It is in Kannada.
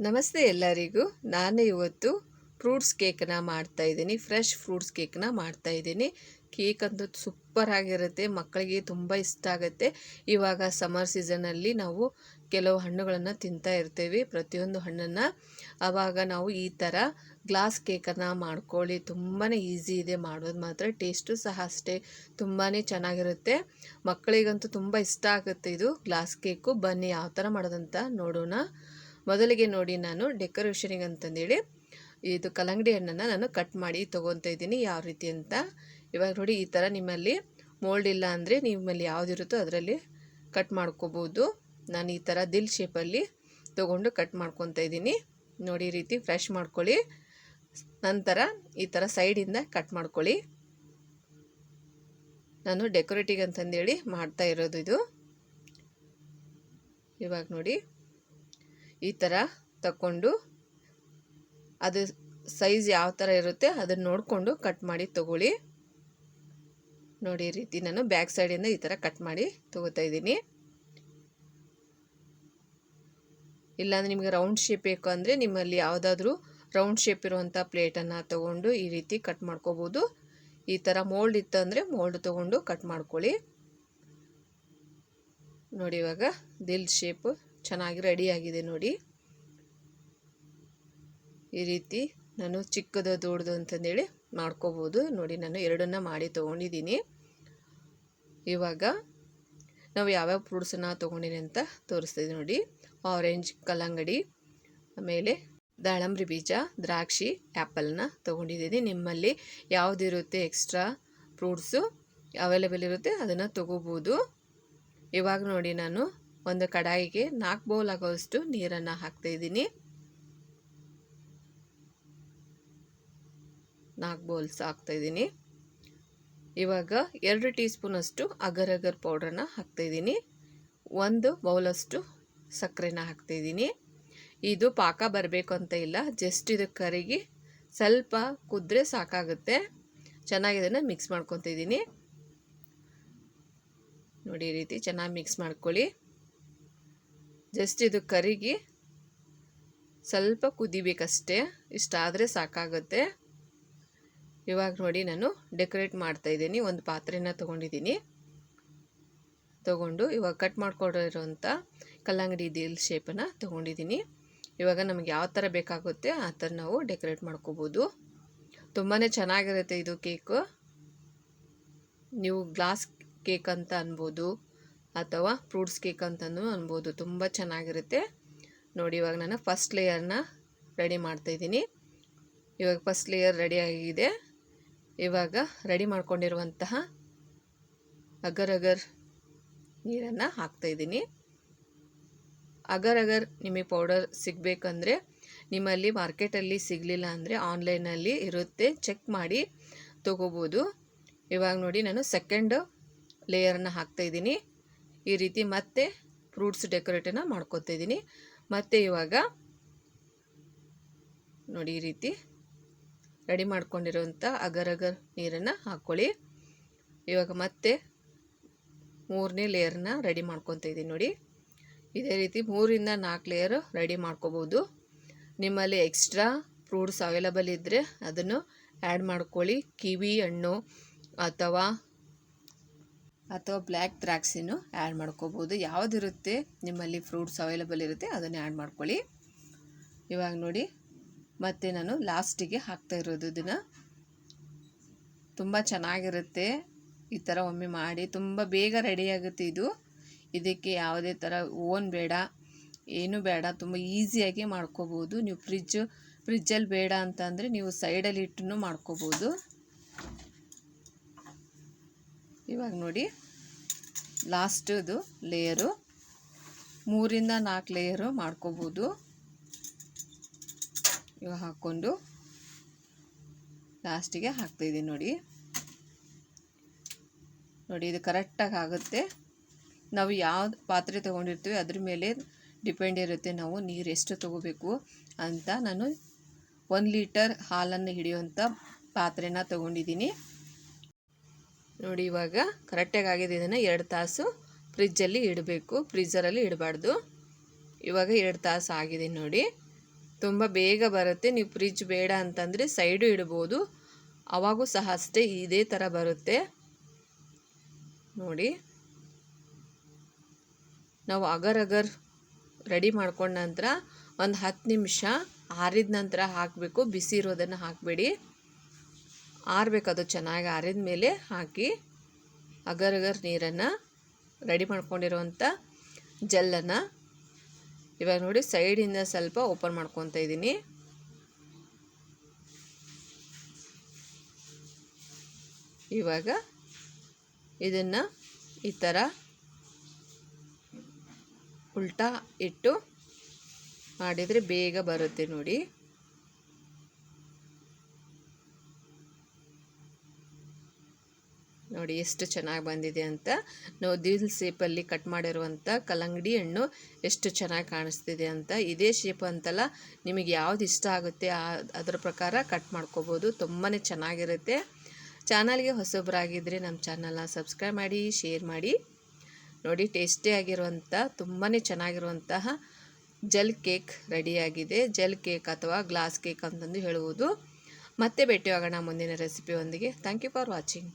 ನಮಸ್ತೆ ಎಲ್ಲರಿಗೂ. ನಾನು ಇವತ್ತು ಫ್ರೂಟ್ಸ್ ಕೇಕನ್ನ ಮಾಡ್ತಾ ಇದ್ದೀನಿ. ಫ್ರೆಶ್ ಫ್ರೂಟ್ಸ್ ಕೇಕನ್ನ ಮಾಡ್ತಾ ಇದ್ದೀನಿ. ಕೇಕ್ ಅಂತೂ ಸೂಪರ್ ಆಗಿರುತ್ತೆ. ಮಕ್ಕಳಿಗೆ ತುಂಬ ಇಷ್ಟ ಆಗುತ್ತೆ. ಇವಾಗ ಸಮ್ಮರ್ ಸೀಸನಲ್ಲಿ ನಾವು ಕೆಲವು ಹಣ್ಣುಗಳನ್ನು ತಿಂತಾ ಇರ್ತೇವೆ. ಪ್ರತಿಯೊಂದು ಹಣ್ಣನ್ನು. ಆವಾಗ ನಾವು ಈ ಥರ ಗ್ಲಾಸ್ ಕೇಕನ್ನು ಮಾಡ್ಕೊಳ್ಳಿ. ತುಂಬಾ ಈಸಿ ಇದೆ. ಮಾಡೋದು ಮಾತ್ರ. ಟೇಸ್ಟು ಸಹ ಅಷ್ಟೇ. ತುಂಬಾ ಚೆನ್ನಾಗಿರುತ್ತೆ. ಮಕ್ಕಳಿಗಂತೂ ತುಂಬ ಇಷ್ಟ ಆಗುತ್ತೆ ಇದು. Glass cake. ಬನ್ನಿ ಯಾವ ಥರ ಮಾಡೋದಂತ ನೋಡೋಣ. ಮೊದಲಿಗೆ ನೋಡಿ ನಾನು ಡೆಕೋರೇಷನಿಗೆ ಅಂತಂದೇಳಿ ಇದು ಕಲ್ಲಂಗಡಿ ಹಣ್ಣನ್ನು ನಾನು ಕಟ್ ಮಾಡಿ ತೊಗೊತಾ ಇದ್ದೀನಿ. ಯಾವ ರೀತಿ ಅಂತ? ಇವಾಗ ನೋಡಿ ಈ ಥರ ನಿಮ್ಮಲ್ಲಿ ಮೋಲ್ಡ್ ಇಲ್ಲ ಅಂದರೆ ನಿಮ್ಮಲ್ಲಿ ಯಾವುದಿರುತ್ತೋ ಅದರಲ್ಲಿ ಕಟ್ ಮಾಡ್ಕೋಬೋದು. ನಾನು ಈ ಥರ ದಿಲ್ ಶೇಪಲ್ಲಿ ತೊಗೊಂಡು ಕಟ್ ಮಾಡ್ಕೊತಾ ಇದ್ದೀನಿ. ನೋಡಿ ಈ ರೀತಿ ಫ್ರೆಶ್ ಮಾಡ್ಕೊಳ್ಳಿ. ನಂತರ ಈ ಥರ ಸೈಡಿಂದ ಕಟ್ ಮಾಡ್ಕೊಳ್ಳಿ. ನಾನು ಡೆಕೋರೇಟಿಗೆ ಅಂತಂದೇಳಿ ಮಾಡ್ತಾ ಇರೋದು ಇದು. ಇವಾಗ ನೋಡಿ ಈ ಥರ ತಗೊಂಡು ಅದು ಸೈಜ್ ಯಾವ ಥರ ಇರುತ್ತೆ ಅದನ್ನು ನೋಡಿಕೊಂಡು ಕಟ್ ಮಾಡಿ ತಗೊಳ್ಳಿ. ನೋಡಿ ಈ ರೀತಿ ನಾನು ಬ್ಯಾಕ್ ಸೈಡಿಂದ ಈ ಥರ ಕಟ್ ಮಾಡಿ ತಗೋತಾ ಇದ್ದೀನಿ. ಇಲ್ಲಾಂದರೆ ನಿಮಗೆ ರೌಂಡ್ ಶೇಪ್ ಬೇಕು ಅಂದರೆ ನಿಮ್ಮಲ್ಲಿ ಯಾವುದಾದ್ರೂ ರೌಂಡ್ ಶೇಪ್ ಇರುವಂಥ ಪ್ಲೇಟನ್ನು ತಗೊಂಡು ಈ ರೀತಿ ಕಟ್ ಮಾಡ್ಕೋಬೋದು. ಈ ಥರ ಮೋಲ್ಡ್ ಇತ್ತು ಅಂದರೆ ಮೋಲ್ಡ್ ತೊಗೊಂಡು ಕಟ್ ಮಾಡ್ಕೊಳ್ಳಿ. ನೋಡಿ ಇವಾಗ ದಿಲ್ ಶೇಪು ಚೆನ್ನಾಗಿ ರೆಡಿಯಾಗಿದೆ ನೋಡಿ. ಈ ರೀತಿ ನಾನು ಚಿಕ್ಕದು ದೊಡ್ಡದು ಅಂತಂದೇಳಿ ಮಾಡ್ಕೋಬೋದು. ನೋಡಿ ನಾನು ಎರಡನ್ನ ಮಾಡಿ ತೊಗೊಂಡಿದ್ದೀನಿ. ಇವಾಗ ನಾವು ಯಾವ್ಯಾವ ಫ್ರೂಟ್ಸನ್ನು ತೊಗೊಂಡಿನಿ ಅಂತ ತೋರಿಸ್ತೀವಿ ನೋಡಿ. ಆರೆಂಜ್ ಕಲ್ಲಂಗಡಿ, ಆಮೇಲೆ ದಾಳಂಬ್ರಿ ಬೀಜ, ದ್ರಾಕ್ಷಿ ಆ್ಯಪಲ್ನ ತೊಗೊಂಡಿದ್ದೀನಿ. ನಿಮ್ಮಲ್ಲಿ ಯಾವುದಿರುತ್ತೆ ಎಕ್ಸ್ಟ್ರಾ ಫ್ರೂಟ್ಸು ಅವೈಲೇಬಲ್ ಇರುತ್ತೆ ಅದನ್ನು ತೊಗೋಬೋದು. ಇವಾಗ ನೋಡಿ ನಾನು ಒಂದು ಕಡಾಯಿಗೆ ನಾಲ್ಕು ಬೌಲ್ ಆಗೋಷ್ಟು ನೀರನ್ನು ಹಾಕ್ತಾಯಿದ್ದೀನಿ ನಾಲ್ಕು ಬೌಲ್ಸ್ ಹಾಕ್ತಾ ಇದ್ದೀನಿ. ಇವಾಗ ಎರಡು ಟೀ ಸ್ಪೂನಷ್ಟು ಅಗರ್ ಅಗರ್ ಪೌಡ್ರನ್ನ ಹಾಕ್ತಾಯಿದ್ದೀನಿ ಒಂದು ಬೌಲಷ್ಟು ಸಕ್ಕರೆನ ಹಾಕ್ತಾಯಿದ್ದೀನಿ ಇದು ಪಾಕ ಬರಬೇಕು ಅಂತ ಇಲ್ಲ, ಜಸ್ಟ್ ಇದು ಕರಿಗಿ ಸ್ವಲ್ಪ ಕುದ್ರೆ ಸಾಕಾಗುತ್ತೆ. ಚೆನ್ನಾಗಿ ಮಿಕ್ಸ್ ಮಾಡ್ಕೊತಿದ್ದೀನಿ ನೋಡಿ ಈ ರೀತಿ ಚೆನ್ನಾಗಿ ಮಿಕ್ಸ್ ಮಾಡ್ಕೊಳ್ಳಿ. ಜಸ್ಟ್ ಇದು ಕರಿಗಿ. ಸ್ವಲ್ಪ ಕುದಿಬೇಕಷ್ಟೇ. ಇಷ್ಟಾದರೆ ಸಾಕಾಗುತ್ತೆ. ಇವಾಗ ನೋಡಿ ನಾನು ಡೆಕೋರೇಟ್ ಮಾಡ್ತಾಯಿದ್ದೀನಿ ಒಂದು ಪಾತ್ರೆನ ತೊಗೊಂಡಿದ್ದೀನಿ. ತೊಗೊಂಡು ಇವಾಗ ಕಟ್ ಮಾಡ್ಕೊಂಡಿರೋಂಥ ಕಲ್ಲಂಗಡಿ ದಿಲ್ ಶೇಪನ್ನು ತೊಗೊಂಡಿದ್ದೀನಿ. ಇವಾಗ ನಮಗೆ ಯಾವ ಥರ ಬೇಕಾಗುತ್ತೆ ಆ ಥರ ನಾವು ಡೆಕೋರೇಟ್ ಮಾಡ್ಕೋಬೋದು. ತುಂಬಾ ಚೆನ್ನಾಗಿರುತ್ತೆ ಇದು ಕೇಕು. ನೀವು ಗ್ಲಾಸ್ ಕೇಕ್ ಅಂತ ಅನ್ಬೋದು. ಅಥವಾ ಫ್ರೂಟ್ಸ್ ಕೇಕ್ ಅಂತಲೂ ಅನ್ಬೋದು. ತುಂಬ ಚೆನ್ನಾಗಿರುತ್ತೆ. ನೋಡಿ, ಇವಾಗ ನಾನು ಫಸ್ಟ್ ಲೇಯರ್ನ ರೆಡಿ ಮಾಡ್ತಾಯಿದ್ದೀನಿ ಇವಾಗ ಫಸ್ಟ್ ಲೇಯರ್ ರೆಡಿ ಆಗಿದೆ. ಇವಾಗ ರೆಡಿ ಮಾಡ್ಕೊಂಡಿರುವಂತಹ ಅಗರ್ ಅಗರ್ ನೀರನ್ನು ಹಾಕ್ತಾಯಿದ್ದೀನಿ ಅಗರ್ ಅಗರ್ ನಿಮಗೆ ಪೌಡರ್ ಸಿಗಬೇಕಂದ್ರೆ ನಿಮ್ಮಲ್ಲಿ ಮಾರ್ಕೆಟಲ್ಲಿ ಸಿಗಲಿಲ್ಲ ಅಂದರೆ ಆನ್ಲೈನಲ್ಲಿ ಇರುತ್ತೆ. ಚೆಕ್ ಮಾಡಿ ತೊಗೋಬೋದು. ಇವಾಗ ನೋಡಿ, ನಾನು ಸೆಕೆಂಡ್ ಲೇಯರನ್ನು ಹಾಕ್ತಾಯಿದ್ದೀನಿ ಈ ರೀತಿ ಮತ್ತೆ ಫ್ರೂಟ್ಸ್ ಡೆಕೋರೇಟನ್ನು ಮಾಡ್ಕೊತಾ ಇದ್ದೀನಿ. ಮತ್ತು ಇವಾಗ ನೋಡಿ ಈ ರೀತಿ ರೆಡಿ ಮಾಡ್ಕೊಂಡಿರುವಂಥ ಅಗರ್ ಅಗರ್ ನೀರನ್ನು ಹಾಕ್ಕೊಳ್ಳಿ. ಇವಾಗ ಮತ್ತೆ ಮೂರನೇ ಲೇಯರ್ನ ರೆಡಿ ಮಾಡ್ಕೊತಾ ಇದ್ದೀನಿ ನೋಡಿ. ಇದೇ ರೀತಿ ಮೂರಿಂದ ನಾಲ್ಕು ಲೇಯರ್ ರೆಡಿ ಮಾಡ್ಕೋಬೋದು. ನಿಮ್ಮಲ್ಲಿ ಎಕ್ಸ್ಟ್ರಾ ಫ್ರೂಟ್ಸ್ ಅವೈಲಬಲ್ ಇದ್ದರೆ ಅದನ್ನು ಆ್ಯಡ್ ಮಾಡ್ಕೊಳ್ಳಿ. ಕಿವಿ ಹಣ್ಣು ಅಥವಾ ಅಥವಾ ಬ್ಲ್ಯಾಕ್ ದ್ರಾಕ್ಷಿನೂ ಆ್ಯಡ್ ಮಾಡ್ಕೋಬೋದು. ಯಾವುದಿರುತ್ತೆ, ನಿಮ್ಮಲ್ಲಿ ಫ್ರೂಟ್ಸ್ ಅವೈಲಬಲ್ ಇರುತ್ತೆ, ಅದನ್ನು ಆ್ಯಡ್ ಮಾಡ್ಕೊಳ್ಳಿ. ಇವಾಗ ನೋಡಿ, ಮತ್ತು ನಾನು ಲಾಸ್ಟಿಗೆ ಹಾಕ್ತಾ ಇರೋದು ಇದನ್ನು. ತುಂಬ ಚೆನ್ನಾಗಿರುತ್ತೆ. ಈ ಥರ ಒಮ್ಮೆ ಮಾಡಿ, ತುಂಬ ಬೇಗ ರೆಡಿಯಾಗುತ್ತೆ ಇದು. ಇದಕ್ಕೆ ಯಾವುದೇ ಥರ ಓನ್ ಬೇಡ, ಏನು ಬೇಡ, ತುಂಬ ಈಸಿಯಾಗಿ ಮಾಡ್ಕೋಬೋದು. ನೀವು ಫ್ರಿಜ್ ಫ್ರಿಜ್ಜಲ್ಲಿ ಬೇಡ ಅಂತಂದರೆ ನೀವು ಸೈಡಲ್ಲಿ ಇಟ್ಟು ಮಾಡ್ಕೋಬೋದು. ಇವಾಗ ನೋಡಿ. ಲಾಸ್ಟದು ಲೇಯರು ಮೂರಿಂದ ನಾಲ್ಕು ಲೇಯರು ಮಾಡ್ಕೋಬೋದು. ಇವಾಗ ಹಾಕ್ಕೊಂಡು ಲಾಸ್ಟಿಗೆ ಹಾಕ್ತಾಯಿದ್ದೀನಿ ನೋಡಿ. ನೋಡಿ, ಇದು ಕರೆಕ್ಟಾಗಿ ಆಗುತ್ತೆ. ನಾವು ಯಾವ ಪಾತ್ರೆ ತೊಗೊಂಡಿರ್ತೀವಿ, ಅದ್ರ ಮೇಲೆ ಡಿಪೆಂಡ್ ಇರುತ್ತೆ ನಾವು ನೀರು ಎಷ್ಟು ತೊಗೋಬೇಕು ಅಂತ. ನಾನು ಒಂದು ಲೀಟರ್ ಹಾಲನ್ನು ಹಿಡಿಯುವಂಥ ಪಾತ್ರೆನ ತೊಗೊಂಡಿದ್ದೀನಿ. ನೋಡಿ ಇವಾಗ ಕರೆಕ್ಟಾಗಿ ಆಗಿದೆ ಇದನ್ನು ಎರಡು ತಾಸು ಫ್ರಿಜ್ಜಲ್ಲಿ ಇಡಬೇಕು, ಫ್ರಿಜ್ಜರಲ್ಲಿ ಇಡಬಾರ್ದು. ಇವಾಗ ಎರಡು ತಾಸು ಆಗಿದೆ ನೋಡಿ. ತುಂಬ ಬೇಗ ಬರುತ್ತೆ. ನೀವು ಫ್ರಿಜ್ ಬೇಡ ಅಂತಂದರೆ ಸೈಡು ಇಡ್ಬೋದು. ಅವಾಗೂ ಸಹ ಅಷ್ಟೇ ಇದೇ ಥರ ಬರುತ್ತೆ. ನೋಡಿ. ನಾವು ಅಗರ್ ಅಗರ್ ರೆಡಿ ಮಾಡ್ಕೊಂಡ ನಂತರ ಒಂದು ಹತ್ತು ನಿಮಿಷ ಆರಿದ ನಂತರ ಹಾಕಬೇಕು. ಬಿಸಿ ಇರೋದನ್ನು ಹಾಕಬೇಡಿ. ಆರಬೇಕದು ಚೆನ್ನಾಗಿ ಆರಿದ ಮೇಲೆ ಹಾಕಿ ಅಗರ್ ಅಗರ್ ನೀರನ್ನು ರೆಡಿ ಮಾಡ್ಕೊಂಡಿರುವಂಥ ಜೆಲ್ಲನ್ನು ಇವಾಗ ನೋಡಿ ಸೈಡಿಂದ ಸ್ವಲ್ಪ ಓಪನ್ ಮಾಡ್ಕೊತ ಇದ್ದೀನಿ. ಇವಾಗ ಇದನ್ನು ಈ ಥರ ಉಲ್ಟಾ ಇಟ್ಟು ಮಾಡಿದರೆ ಬೇಗ ಬರುತ್ತೆ ನೋಡಿ. ನೋಡಿ ಎಷ್ಟು ಚೆನ್ನಾಗಿ ಬಂದಿದೆ ಅಂತ. ನಾವು ದಿಲ್ ಶೇಪಲ್ಲಿ ಕಟ್ ಮಾಡಿರುವಂಥ ಕಲ್ಲಂಗಡಿ ಹಣ್ಣು ಎಷ್ಟು ಚೆನ್ನಾಗಿ ಕಾಣಿಸ್ತಿದೆ ಅಂತ. ಇದೇ ಶೇಪ್ ಅಂತಲ್ಲ, ನಿಮಗೆ ಯಾವ್ದು ಇಷ್ಟ ಆಗುತ್ತೆ ಅದರ ಪ್ರಕಾರ ಕಟ್ ಮಾಡ್ಕೋಬೋದು. ತುಂಬಾ ಚೆನ್ನಾಗಿರುತ್ತೆ. ಚಾನಲ್ಗೆ ಹೊಸೊಬ್ಬರಾಗಿದ್ದರೆ ನಮ್ಮ ಚಾನಲ್ನ ಸಬ್ಸ್ಕ್ರೈಬ್ ಮಾಡಿ, ಶೇರ್ ಮಾಡಿ. ನೋಡಿ ಟೇಸ್ಟಿಯಾಗಿರುವಂಥ ತುಂಬಾ ಚೆನ್ನಾಗಿರುವಂತಹ ಜೆಲ್ ಕೇಕ್ ರೆಡಿಯಾಗಿದೆ ಜೆಲ್ ಕೇಕ್ ಅಥವಾ ಗ್ಲಾಸ್ ಕೇಕ್ ಅಂತಂದು ಹೇಳುವುದು. ಮತ್ತೆ ಭೇಟಿಯಾಗೋಣ ಮುಂದಿನ ರೆಸಿಪಿಯೊಂದಿಗೆ. Thank you for watching